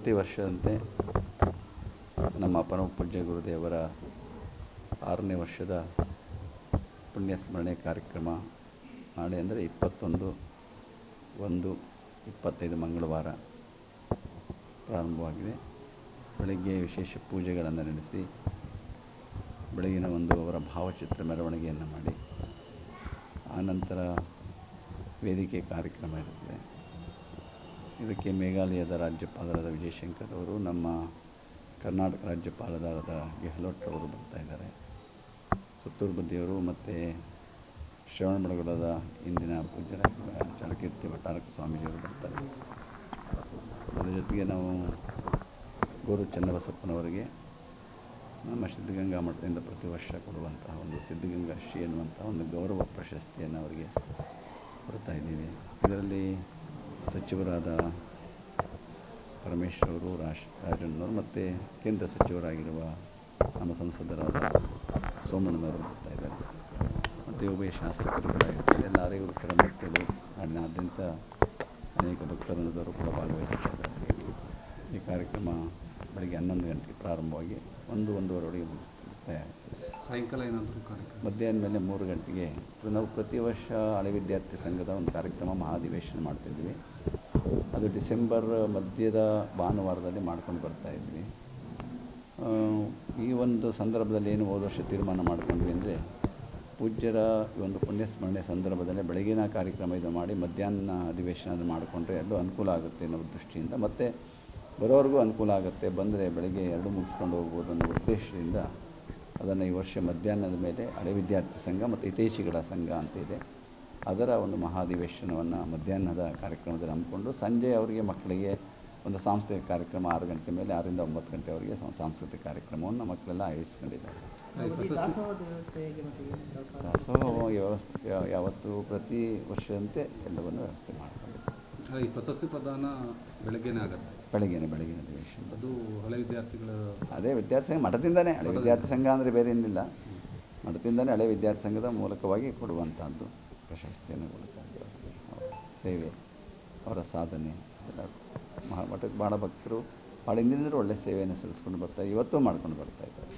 ಪ್ರತಿ ವರ್ಷದಂತೆ ನಮ್ಮ ಪರಮ ಪೂಜ್ಯ ಗುರುದೇವರ ಆರನೇ ವರ್ಷದ ಪುಣ್ಯ ಸ್ಮರಣೆ ಕಾರ್ಯಕ್ರಮ ನಾಳೆ ಅಂದರೆ ಇಪ್ಪತ್ತೊಂದು ಒಂದು ಇಪ್ಪತ್ತೈದು ಮಂಗಳವಾರ ಪ್ರಾರಂಭವಾಗಿದೆ. ಬೆಳಗ್ಗೆ ವಿಶೇಷ ಪೂಜೆಗಳನ್ನು ನಡೆಸಿ ಬೆಳಗಿನ ಒಂದು ಅವರ ಭಾವಚಿತ್ರ ಮೆರವಣಿಗೆಯನ್ನು ಮಾಡಿ ಆನಂತರ ವೇದಿಕೆ ಕಾರ್ಯಕ್ರಮ ಇರುತ್ತದೆ ಇದಕ್ಕೆ ಮೇಘಾಲಯದ ರಾಜ್ಯಪಾಲರಾದ ವಿಜಯಶಂಕರ್ ಅವರು ನಮ್ಮ ಕರ್ನಾಟಕ ರಾಜ್ಯಪಾಲರಾದ ಗೆಹ್ಲೋಟ್ ಅವರು ಬರ್ತಾ ಇದ್ದಾರೆ. ಸುತ್ತೂರು ಬುದ್ಧಿಯವರು ಮತ್ತು ಶ್ರವಣಬೆಳಗೊಳದ ಇಂದಿನ ಪೂಜ್ಯರಾಗಿರುವ ಚಳಕೀರ್ತಿ ಭಟ್ಟಾರಕ ಸ್ವಾಮೀಜಿಯವರು ಬರ್ತಾರೆ. ಅದರ ಜೊತೆಗೆ ನಾವು ಗೋರು ಚನ್ನಬಸಪ್ಪನವರಿಗೆ ನಮ್ಮ ಸಿದ್ಧಗಂಗಾ ಮಠದಿಂದ ಪ್ರತಿ ವರ್ಷ ಕೊಡುವಂತಹ ಒಂದು ಸಿದ್ಧಗಂಗಾ ಶ್ರೀ ಎನ್ನುವಂಥ ಒಂದು ಗೌರವ ಪ್ರಶಸ್ತಿಯನ್ನು ಅವರಿಗೆ ಕೊಡ್ತಾ ಇದ್ದೀವಿ. ಇದರಲ್ಲಿ ಸಚಿವರಾದ ಪರಮೇಶ್ವರ್ ಅವರು ರಾಶ್, ರಾಜಣ್ಣವರು ಮತ್ತು ಕೇಂದ್ರ ಸಚಿವರಾಗಿರುವ ನಮ್ಮ ಸಂಸದರಾದ ಸೋಮಣ್ಣನವರು ಬರ್ತಾ ಇದ್ದಾರೆ. ಮತ್ತು ಉಭಯ ಶಾಸಕರು ಕೂಡ ಇರ್ತಾರೆ. ಎಲ್ಲ ಆರೋಗ್ಯ ಮಕ್ಕಳು. ನಾಡಿನಾದ್ಯಂತ ಅನೇಕ ಭಕ್ತರನ್ನದವರು ಕೂಡ ಭಾಗವಹಿಸ್ತಾ ಈ ಕಾರ್ಯಕ್ರಮ ಬೆಳಗ್ಗೆ ಹನ್ನೊಂದು ಗಂಟೆಗೆ ಪ್ರಾರಂಭವಾಗಿ ಒಂದು ಒಂದೂವರೆವರೆಗೆ ಮುಗಿಸ್ತಾರೆ ಸಾಯಂಕಾಲ ಏನಾದರೂ ಕಾರ್ಯಕ್ರಮ? ಮಧ್ಯಾಹ್ನ ಮೇಲೆ ಮೂರು ಗಂಟೆಗೆ. ನಾವು ಪ್ರತಿ ವರ್ಷ ಹಳೆ ವಿದ್ಯಾರ್ಥಿ ಸಂಘದ ಒಂದು ಕಾರ್ಯಕ್ರಮ ಮಹಾಧಿವೇಶನ ಮಾಡ್ತಿದ್ವಿ. ಅದು ಡಿಸೆಂಬರ್ ಮಧ್ಯದ ಭಾನುವಾರದಲ್ಲಿ ಮಾಡ್ಕೊಂಡು ಬರ್ತಾ ಇದ್ವಿ. ಈ ಒಂದು ಸಂದರ್ಭದಲ್ಲಿ ಏನು ಹೋದ ವರ್ಷ ತೀರ್ಮಾನ ಮಾಡ್ಕೊಂಡ್ವಿ ಅಂದರೆ, ಪೂಜ್ಯರ ಈ ಒಂದು ಪುಣ್ಯಸ್ಮರಣೆ ಸಂದರ್ಭದಲ್ಲಿ ಬೆಳಗಿನ ಕಾರ್ಯಕ್ರಮ ಇದು ಮಾಡಿ ಮಧ್ಯಾಹ್ನ ಅಧಿವೇಶನ ಮಾಡಿಕೊಂಡ್ರೆ ಎಲ್ಲೂ ಅನುಕೂಲ ಆಗುತ್ತೆ ಅನ್ನೋ ದೃಷ್ಟಿಯಿಂದ, ಮತ್ತು ಬರೋರಿಗೂ ಅನುಕೂಲ ಆಗುತ್ತೆ, ಬಂದರೆ ಬೆಳಗ್ಗೆ ಎರಡು ಮುಗಿಸ್ಕೊಂಡು ಹೋಗ್ಬೋದು ಅನ್ನೋ ಉದ್ದೇಶದಿಂದ ಅದನ್ನು ಈ ವರ್ಷ ಮಧ್ಯಾಹ್ನದ ಮೇಲೆ ಹಳೆ ವಿದ್ಯಾರ್ಥಿ ಸಂಘ ಮತ್ತು ಹಿತೈಷಿಗಳ ಸಂಘ ಅಂತ ಇದೆ. ಅದರ ಒಂದು ಮಹಾಧಿವೇಶನವನ್ನು ಮಧ್ಯಾಹ್ನದ ಕಾರ್ಯಕ್ರಮದಲ್ಲಿ ಹಮ್ಮಿಕೊಂಡು ಸಂಜೆ ಅವರಿಗೆ ಮಕ್ಕಳಿಗೆ ಒಂದು ಸಾಂಸ್ಕೃತಿಕ ಕಾರ್ಯಕ್ರಮ ಆರು ಗಂಟೆ ಮೇಲೆ ಆರರಿಂದ ಒಂಬತ್ತು ಗಂಟೆವರೆಗೆ ಅವರಿಗೆ ಸಾಂಸ್ಕೃತಿಕ ಕಾರ್ಯಕ್ರಮವನ್ನು ಮಕ್ಕಳೆಲ್ಲ ಆಯೋಜಿಸ್ಕೊಂಡಿದ್ದಾರೆ. ದಾಸೋಹ ವ್ಯವಸ್ಥೆ ಯಾವತ್ತೂ ಪ್ರತಿ ವರ್ಷದಂತೆ ಎಲ್ಲವನ್ನು ವ್ಯವಸ್ಥೆ ಮಾಡ್ತಾರೆ ಈ ಪ್ರಶಸ್ತಿ ಪ್ರದಾನ ಬೆಳಗ್ಗೆನೇ ಆಗುತ್ತೆ. ಬೆಳಗ್ಗೆನೆ ಬೆಳಗಿನ ಅಧಿವೇಶನ ಅದು ಹಳೆ ವಿದ್ಯಾರ್ಥಿಗಳ ಅದೇ ವಿದ್ಯಾರ್ಥಿ ಸಂಘ ಮಠದಿಂದನೇ ಹಳೆ ವಿದ್ಯಾರ್ಥಿ ಸಂಘ ಅಂದರೆ ಬೇರೆ ಏನಿಲ್ಲ. ಮಠದಿಂದನೇ ಹಳೆ ವಿದ್ಯಾರ್ಥಿ ಸಂಘದ ಮೂಲಕವಾಗಿ ಕೊಡುವಂಥದ್ದು ಪ್ರಶಸ್ತಿಯನ್ನು ಕೊಡುವಂಥದ್ದು ಸೇವೆ ಅವರ ಸಾಧನೆ ಎಲ್ಲ ಮಹಾ ಮಠಕ್ಕೆ ಭಾಳ ಭಕ್ತರು ಭಾಳ ಹಿಂದಿನಿಂದಲೂ ಒಳ್ಳೆಯ ಸೇವೆಯನ್ನು ಸಲ್ಲಿಸ್ಕೊಂಡು ಬರ್ತಾರೆ ಇವತ್ತೂ ಮಾಡ್ಕೊಂಡು ಬರ್ತಾ ಇದ್ದಾರೆ.